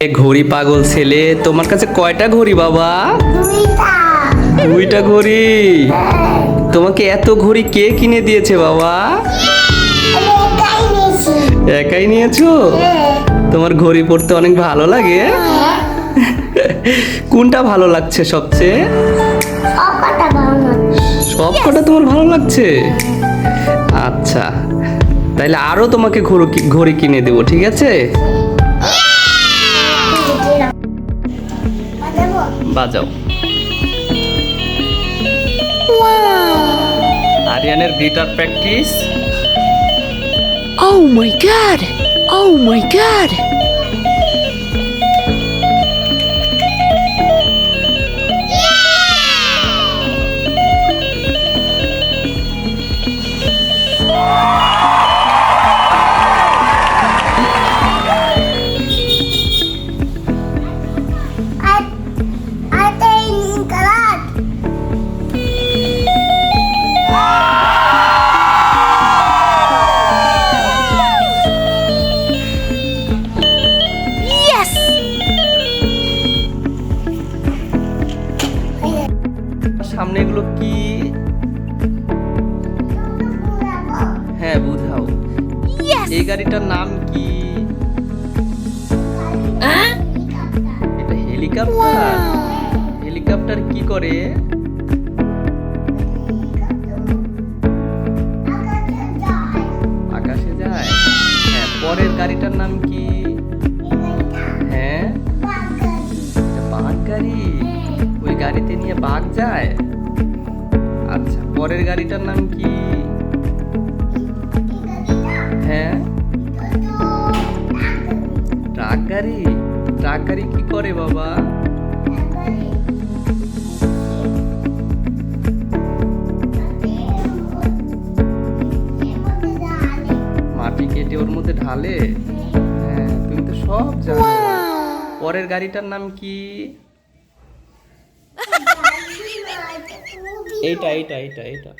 ঘড়ি পাগল ছেলে তোমার কাছে কয়টা ঘড়ি বাবা? দুইটা। ঘড়ি? তোমাকে এত ঘড়ি কে কিনে দিয়েছে বাবা? একাই নিয়েছি। নিয়েছো? তোমার ঘড়ি পড়তে অনেক ভালো লাগে। কোনটা ভালো লাগছে সবচেয়ে? সব কটা তোমার ভালো লাগছে? আচ্ছা তাইলে আরও তোমাকে ঘড়ি ঘড়ি কিনে দেবো ঠিক আছে? বাজাও আরিয়ানের guitar practice Oh my god! Oh my god! এই গাড়িটার নাম কি? এটা হেলিকপ্টার? হেলিকপ্টার কি করে? আকাশে যায়? হ্যাঁ পরের গাড়িটার নাম কি? হ্যাঁ? বাঘ গাড়ি? ওই গাড়িতে নিয়ে বাঘ যায়? আচ্ছা পরের গাড়িটার নাম কি? গাড়ি কি করে বাবা? মাটি কেটে ওর মধ্যে ঢালে? হ্যাঁ তুমি তো সব জানো। পরের গাড়িটার নাম কি? এইটা এইটা এইটা এইটা।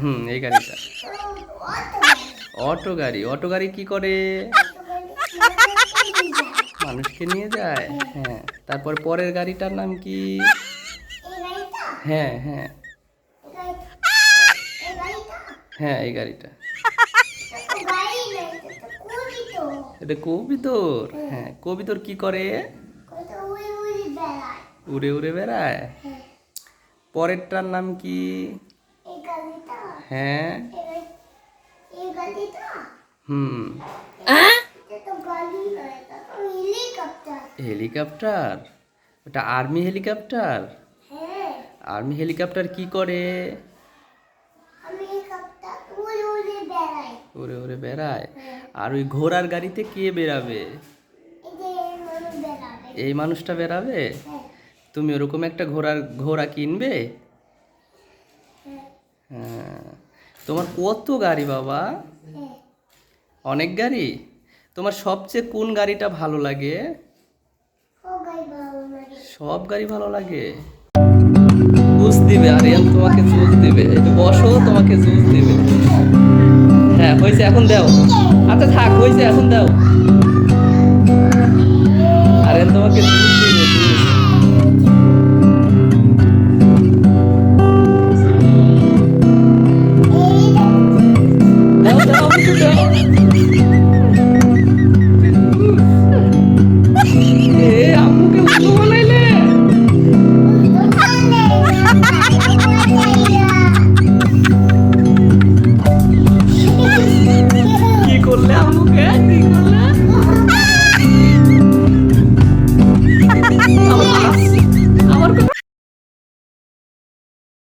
হুম এই গাড়িটা। অটো গাড়ি অটো গাড়ি কি করে? মানুষকে নিয়ে যায়। হ্যাঁ তারপর পরের গাড়িটার নাম কি? হ্যাঁ হ্যাঁ। হ্যাঁ এই গাড়িটা। এটা কবিতর। হ্যাঁ কবিতর কি করে? উড়ে উড়ে বেড়ায়। পরেরটার নাম কি? হ্যাঁ। হুম। হেলিকপ্টার? ওটা আর্মি হেলিকপ্টার? আর্মি হেলিকপ্টার কি করে? উড়ে উড়ে বেড়ায়। আর ওই ঘোড়ার গাড়িতে কে বেরাবে এই মানুষটা বেরাবে তুমি ওরকম একটা ঘোড়ার ঘোড়া কিনবে? হ্যাঁ। তোমার কত গাড়ি বাবা? অনেক গাড়ি? তোমার সবচেয়ে কোন গাড়িটা ভালো লাগে? সব গাড়ি ভালো লাগে। জুস দিবে, আরিয়ান তোমাকে জুস দিবে। একটু বসো, তোমাকে জুস দিবে। হ্যাঁ হয়েছে, এখন দাও। আচ্ছা থাক, হয়েছে, এখন দাও। আরিয়ান তোমাকে জুস